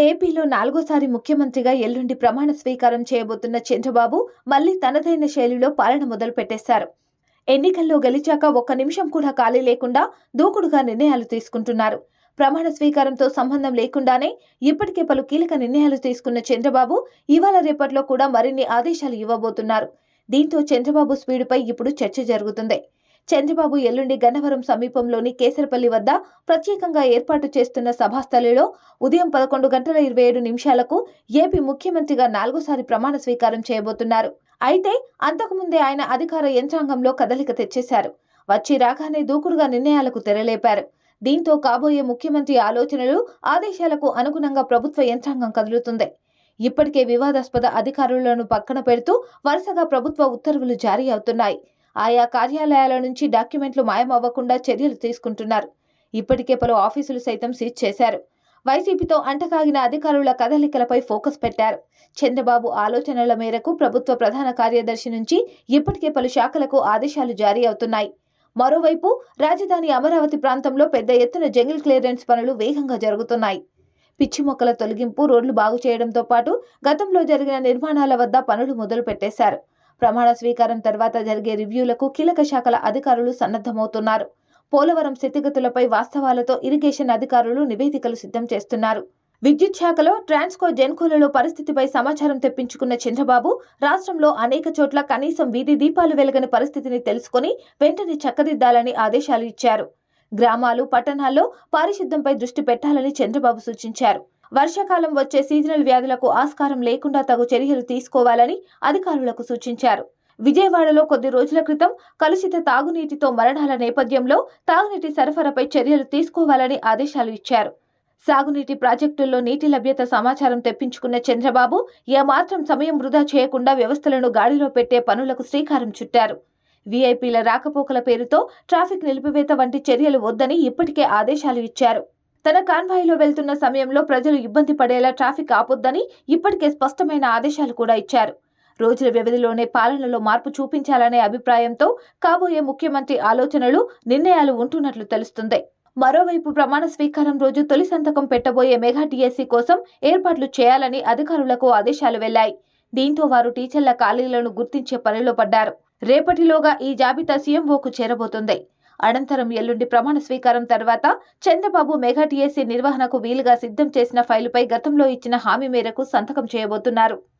ఏపీలో నాలుగోసారి ముఖ్యమంత్రిగా ఎల్లుండి ప్రమాణ స్వీకారం చేయబోతున్న చంద్రబాబు మళ్ళీ తనదైన శైలిలో పాలన మొదలు పెట్టేశారు ఎన్నికల్లో గెలిచాక ఒక్క నిమిషం కూడా ఖాళీ లేకుండా దూకుడుగా నిర్ణయాలు తీసుకుంటున్నారు. ప్రమాణ స్వీకారంతో సంబంధం లేకుండానే ఇప్పటికే పలు కీలక నిర్ణయాలు తీసుకున్న చంద్రబాబు ఇవాళ రేపట్లో కూడా మరిన్ని ఆదేశాలు ఇవ్వబోతున్నారు. దీంతో చంద్రబాబు స్పీడుపై ఇప్పుడు చర్చ జరుగుతుంది. చంద్రబాబు ఎల్లుండి గన్నవరం సమీపంలోని కేసరపల్లి వద్ద ప్రత్యేకంగా ఏర్పాటు చేస్తున్న సభాస్థలిలో ఉదయం పదకొండు గంటల ఇరవై ఏడు నిమిషాలకు ఏపీ ముఖ్యమంత్రిగా నాలుగోసారి ప్రమాణ స్వీకారం చేయబోతున్నారు. అయితే అంతకుముందే ఆయన అధికార యంత్రాంగంలో కదలిక తెచ్చేశారు. వచ్చి రాగానే దూకుడుగా నిర్ణయాలకు తెరలేపారు. దీంతో కాబోయే ముఖ్యమంత్రి ఆలోచనలు ఆదేశాలకు అనుగుణంగా ప్రభుత్వ యంత్రాంగం కదులుతుంది. ఇప్పటికే వివాదాస్పద అధికారులను పక్కన పెడుతూ వరుసగా ప్రభుత్వ ఉత్తర్వులు జారీ అవుతున్నాయి. ఆయా కార్యాలయాల నుంచి డాక్యుమెంట్లు మాయమవ్వకుండా చర్యలు తీసుకుంటున్నారు. ఇప్పటికే పలు ఆఫీసులు సైతం సీజ్ చేశారు. వైసీపీతో అంటకాగిన అధికారుల కదలికలపై ఫోకస్ పెట్టారు. చంద్రబాబు ఆలోచనల మేరకు ప్రభుత్వ ప్రధాన కార్యదర్శి నుంచి ఇప్పటికే పలు శాఖలకు ఆదేశాలు జారీ అవుతున్నాయి. మరోవైపు రాజధాని అమరావతి ప్రాంతంలో పెద్ద ఎత్తున జంగిల్ క్లియరెన్స్ పనులు వేగంగా జరుగుతున్నాయి. పిచ్చి మొక్కల తొలగింపు రోడ్లు బాగు చేయడంతో పాటు గతంలో జరిగిన నిర్మాణాల వద్ద పనులు మొదలు పెట్టేశారు ప్రమాణ స్వీకారం తర్వాత జరిగే రివ్యూలకు కీలక శాఖల అధికారులు సన్నద్ధమవుతున్నారు. పోలవరం స్థితిగతులపై వాస్తవాలతో ఇరిగేషన్ అధికారులు నివేదికలు సిద్ధం చేస్తున్నారు. విద్యుత్ శాఖలో ట్రాన్స్కో జెన్కోలలో పరిస్థితిపై సమాచారం తెప్పించుకున్న చంద్రబాబు రాష్ట్రంలో అనేక చోట్ల కనీసం వీధి దీపాలు వెలగని పరిస్థితిని తెలుసుకుని వెంటనే చక్కదిద్దాలని ఆదేశాలు ఇచ్చారు. గ్రామాలు పట్టణాల్లో పారిశుద్ధ్యంపై దృష్టి పెట్టాలని చంద్రబాబు సూచించారు. వర్షాకాలం వచ్చే సీజనల్ వ్యాధులకు ఆస్కారం లేకుండా తగు చర్యలు తీసుకోవాలని అధికారులకు సూచించారు. విజయవాడలో కొద్ది రోజుల క్రితం కలుషిత తాగునీటితో మరణాల నేపథ్యంలో తాగునీటి సరఫరాపై చర్యలు తీసుకోవాలని ఆదేశాలు ఇచ్చారు. సాగునీటి ప్రాజెక్టుల్లో నీటి లభ్యత సమాచారం తెప్పించుకున్న చంద్రబాబు ఏమాత్రం సమయం వృధా చేయకుండా వ్యవస్థలను గాడిలో పెట్టే పనులకు శ్రీకారం చుట్టారు. వీఐపీల రాకపోకల పేరుతో ట్రాఫిక్ నిలిపివేత వంటి చర్యలు వద్దని ఇప్పటికే ఆదేశాలు ఇచ్చారు. తన కాన్వాయ్లో వెళ్తున్న సమయంలో ప్రజలు ఇబ్బంది పడేలా ట్రాఫిక్ ఆపొద్దని ఇప్పటికే స్పష్టమైన ఆదేశాలు కూడా ఇచ్చారు. రోజుల వ్యవధిలోనే పాలనలో మార్పు చూపించాలనే అభిప్రాయంతో కాబోయే ముఖ్యమంత్రి ఆలోచనలు నిర్ణయాలు ఉంటున్నట్లు తెలుస్తుంది. మరోవైపు ప్రమాణ స్వీకారం రోజు తొలి సంతకం పెట్టబోయే మెగా టీఎస్సీ కోసం ఏర్పాట్లు చేయాలని అధికారులకు ఆదేశాలు వెళ్ళాయి. దీంతో వారు టీచర్ల ఖాళీలను గుర్తించే పనిలో పడ్డారు. రేపటిలోగా ఈ జాబితా సీఎంఓకు చేరబోతుంది. అనంతరం ఎల్లుండి ప్రమాణ స్వీకారం తర్వాత చంద్రబాబు మెగా టీఎస్సీ నిర్వహణకు వీలుగా సిద్ధం చేసిన ఫైలుపై గతంలో ఇచ్చిన హామీ మేరకు సంతకం చేయబోతున్నారు.